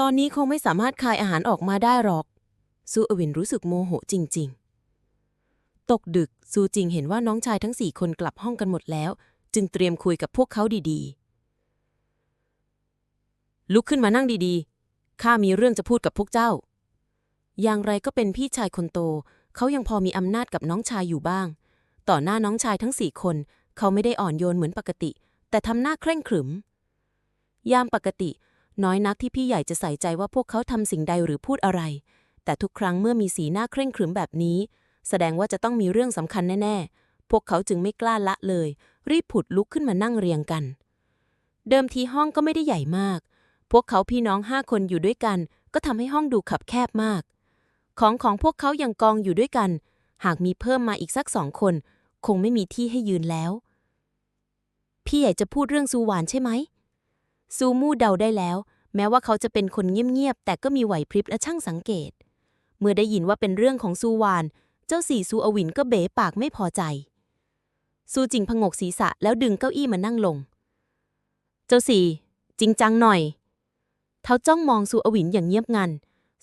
ตอนนี้คงไม่สามารถคายอาหารออกมาได้หรอก ซูอวินรู้สึกโมโหจริง ๆ ตกดึกซูจิงเห็นว่าน้องชายทั้งสี่คนกลับห้องกันหมดแล้ว จึงเตรียมคุยกับพวกเขาดีๆ ลุกขึ้นมานั่งดีๆ ข้ามีเรื่องจะพูดกับพวกเจ้า อย่างไรก็เป็นพี่ชายคนโต เขายังพอมีอำนาจกับน้องชายอยู่บ้าง ต่อหน้าน้องชายทั้งสี่คน เขาไม่ได้อ่อนโยนเหมือนปกติ แต่ทำหน้าเคร่งขรึม ยามปกติ น้อยนักที่พี่ใหญ่จะใส่ใจว่าพวกเขาทำสิ่งใดหรือพูดอะไร แต่ทุกครั้งเมื่อมีสีหน้าเคร่งขรึมแบบนี้ แสดงว่าจะต้องมีเรื่องสำคัญแน่ ๆ พวกเขาจึงไม่กล้าละเลย รีบผุดลุกขึ้นมานั่งเรียงกัน เดิมทีห้องก็ไม่ได้ใหญ่มาก พวกเขาพี่น้องห้าคนอยู่ด้วยกัน ก็ทำให้ห้องดูขับแคบมาก ของของพวกเขายังกองอยู่ด้วยกัน หากมีเพิ่มมาอีกสักสองคน คงไม่มีที่ให้ยืนแล้ว พี่ใหญ่จะพูดเรื่องซูหวานใช่ไหมซูมู่เดาได้แล้ว แม้ว่าเขาจะเป็นคนเงียบๆแต่ก็มีไหวพริบและช่างสังเกต เมื่อได้ยินว่าเป็นเรื่องของซูวาน เจ้าสี่ซูอวินก็เบ๋ปากไม่พอใจ ซูจิงพงกศีรษะแล้วดึงเก้าอี้มานั่งลง เจ้าสี่จริงจังหน่อยเขาจ้องมองซูอวินอย่างเงียบงัน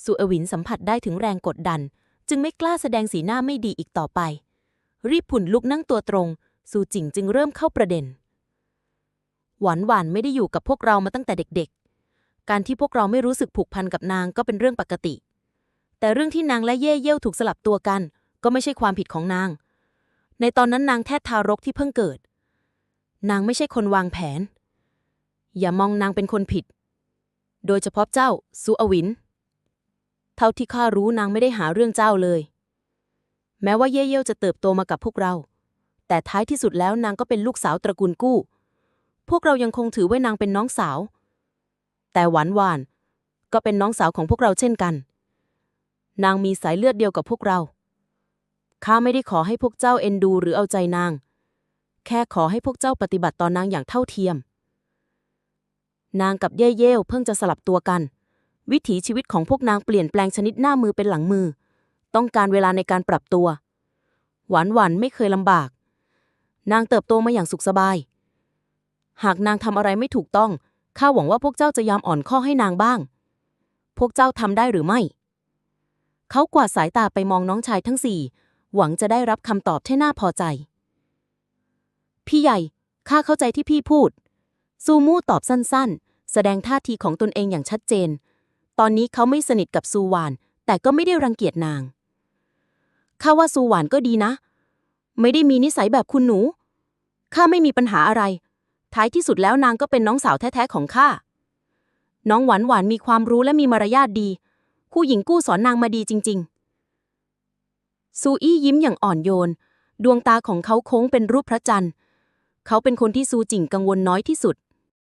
ซูอวินสัมผัสได้ถึงแรงกดดัน จึงไม่กล้าแสดงสีหน้าไม่ดีอีกต่อไป รีบผุ่นลุกนั่งตัวตรง ซูจิงจึงเริ่มเข้าประเด็น หวานหวานไม่ได้อยู่กับพวกเรามาตั้งแต่เด็กๆ การที่พวกเราไม่รู้สึกผูกพันกับนางก็เป็นเรื่องปกติ แต่เรื่องที่นางและเย่เย่ยวถูกสลับตัวกัน ก็ไม่ใช่ความผิดของนาง ในตอนนั้นนางแท้ทารกที่เพิ่งเกิด นางไม่ใช่คนวางแผน อย่ามองนางเป็นคนผิด โดยเฉพาะเจ้าซูอวิน เท่าที่ข้ารู้นางไม่ได้หาเรื่องเจ้าเลย แม้ว่าเย่เย่วจะเติบโตมากับพวกเรา แต่ท้ายที่สุดแล้วนางก็เป็นลูกสาวตระกูลกู้ พวกเรายังคงถือว่านางเป็นน้องสาว แต่หวานหวาน ก็เป็นน้องสาวของพวกเราเช่นกัน นางมีสายเลือดเดียวกับพวกเรา ข้าไม่ได้ขอให้พวกเจ้าเอ็นดูหรือเอาใจนาง แค่ขอให้พวกเจ้าปฏิบัติต่อนางอย่างเท่าเทียม นางกับเย่เย่เพิ่งจะสลับตัวกัน วิถีชีวิตของพวกนางเปลี่ยนแปลงชนิดหน้ามือเป็นหลังมือ ต้องการเวลาในการปรับตัว หวานหวานไม่เคยลำบาก นางเติบโตมาอย่างสุขสบาย หากนางทำอะไรไม่ถูกต้อง ข้าหวังว่าพวกเจ้าจะยอมอ่อนข้อให้นางบ้าง พวกเจ้าทำได้หรือไม่ เขากวาดสายตาไปมองน้องชายทั้งสี่ หวังจะได้รับคำตอบที่น่าพอใจ พี่ใหญ่ ข้าเข้าใจที่พี่พูด ซูมู่ตอบสั้นๆ แสดงท่าทีของตนเองอย่างชัดเจน ตอนนี้เขาไม่สนิทกับซูหวาน แต่ก็ไม่ได้รังเกียจนาง ข้าว่าซูหวานก็ดีนะ ไม่ได้มีนิสัยแบบคุณหนู ข้าไม่มีปัญหาอะไร ท้ายที่สุดแล้วนางก็เป็นน้องสาวแท้ๆของข้า น้องหวานหวานมีความรู้และมีมารยาทดี คู่หญิงกู้สอนนางมาดีจริง ๆ ซูอี้ยิ้มอย่างอ่อนโยน ดวงตาของเขาโค้งเป็นรูปพระจันทร์ เขาเป็นคนที่ซูจิงกังวลน้อยที่สุด